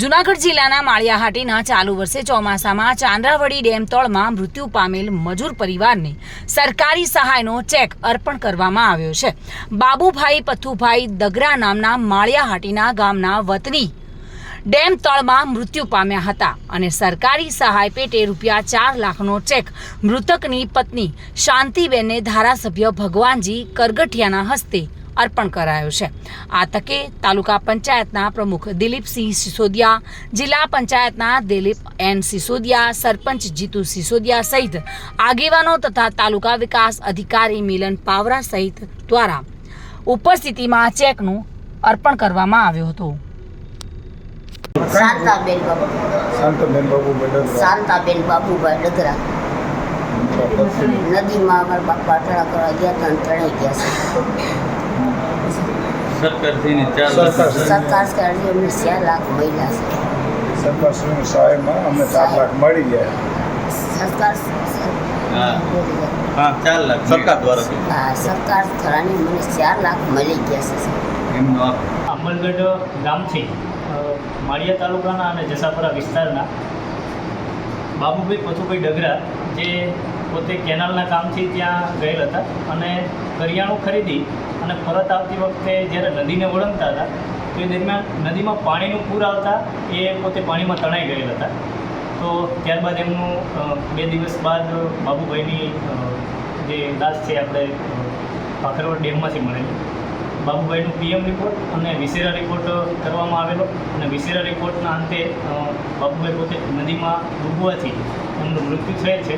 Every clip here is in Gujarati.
જૂનાગઢ જિલ્લાના માળિયાહાટીના ચાલુ વર્ષે ચોમાસામાં ચાંદ્રાવડી ડેમ તળમાં મૃત્યુ પામેલ મજૂર પરિવારને સરકારી સહાયનો ચેક અર્પણ કરવામાં આવ્યો છે. બાબુભાઈ પથુભાઈ દગરા નામના માળિયાહાટીના ગામના વતની ડેમ તળમાં મૃત્યુ પામ્યા હતા અને સરકારી સહાય પેટે રૂપિયા ચાર લાખનો ચેક મૃતકની પત્ની શાંતિબેનને ધારાસભ્ય ભગવાનજી કરગઠિયાના હસ્તે અર્પણ કરાયો છે. આ તકે તાલુકા પંચાયતના પ્રમુખ દિલીપસિંહ સિસોદિયા જિલ્લા પંચાયતના દિલીપ એન સિસોદિયા સરપંચ જીતુ સિસોદિયા સહિત આગેવાનો તથા તાલુકા વિકાસ અધિકારી મિલન પાવરા સહિત દ્વારા ઉપસ્થિતિમાં ચેકનું અર્પણ કરવામાં આવ્યું હતું. શાંતાબેન બાબુ શાંતબેન બાબુ શાંતાબેન બાબુભાઈ ડગરા. નદીમાં અમારા બાપા અટણા કરવા ગયા હતા અને ગયા ગયા સરકારથી ને સરકાર. શ્રી અમને ચાર લાખ મળ્યા છે. સરકારશ્રીની સહાયમાં અમને ચાર લાખ મળી ગયા. સરકાર હા. હા ચાર લાખ. સરકાર દ્વારા. હા સરકાર થરાની મને ચાર લાખ મળી ગયા છે એમનો અમલગઢ ગામથી માળિયા તાલુકાના અને જસાપરા વિસ્તારના બાબુભાઈ પથુભાઈ ડગરા જે પોતે કેનાલના કામથી ત્યાં ગયેલ હતા અને કરિયાણું ખરીદી અને પરત આવતી વખતે જ્યારે નદીને ઓળંગતા હતા, તો એ દરમિયાન નદીમાં પાણીનું પૂર આવતા એ પોતે પાણીમાં તણાઈ ગયેલ હતા. તો ત્યારબાદ એમનું બે દિવસ બાદ બાબુભાઈની જે લાશ છે આપણે ભાખરવડ ડેમમાંથી મળેલી, બાબુભાઈનું પીએમ રિપોર્ટ અને વિસેરા રિપોર્ટ કરવામાં આવેલો અને વિસેરા રિપોર્ટના અંતે બાબુભાઈ પોતે નદીમાં ડૂબવાથી એમનું મૃત્યુ થયેલ છે.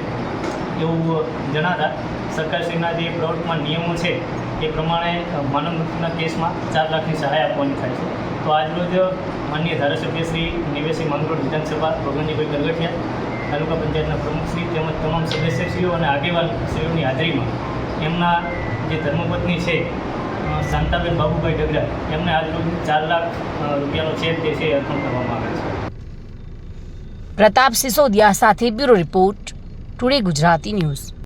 એવું જણાતા સરકારશ્રીના જે પ્રવર્તમાન નિયમો છે, એ પ્રમાણે માનવ મૃત્યુના કેસમાં ચાર લાખની સહાય આપવાની થાય છે. તો આજરોજ માન્ય ધારાસભ્ય શ્રી નિવેશી માંગરોળ વિધાનસભા ભગવાનજીભાઈ ગરગઠિયા, તાલુકા પંચાયતના પ્રમુખશ્રી તેમજ તમામ સદસ્યશ્રીઓ અને આગેવાનશ્રીઓની હાજરીમાં એમના જે ધર્મપત્ની છે શાંતાબેન બાબુભાઈ ડગરા એમને આજરોજ ચાર લાખ રૂપિયાનો ચેક જે છે અર્પણ કરવામાં આવે છે. પ્રતાપ સિસોદિયા સાથે bureau report today Gujarati news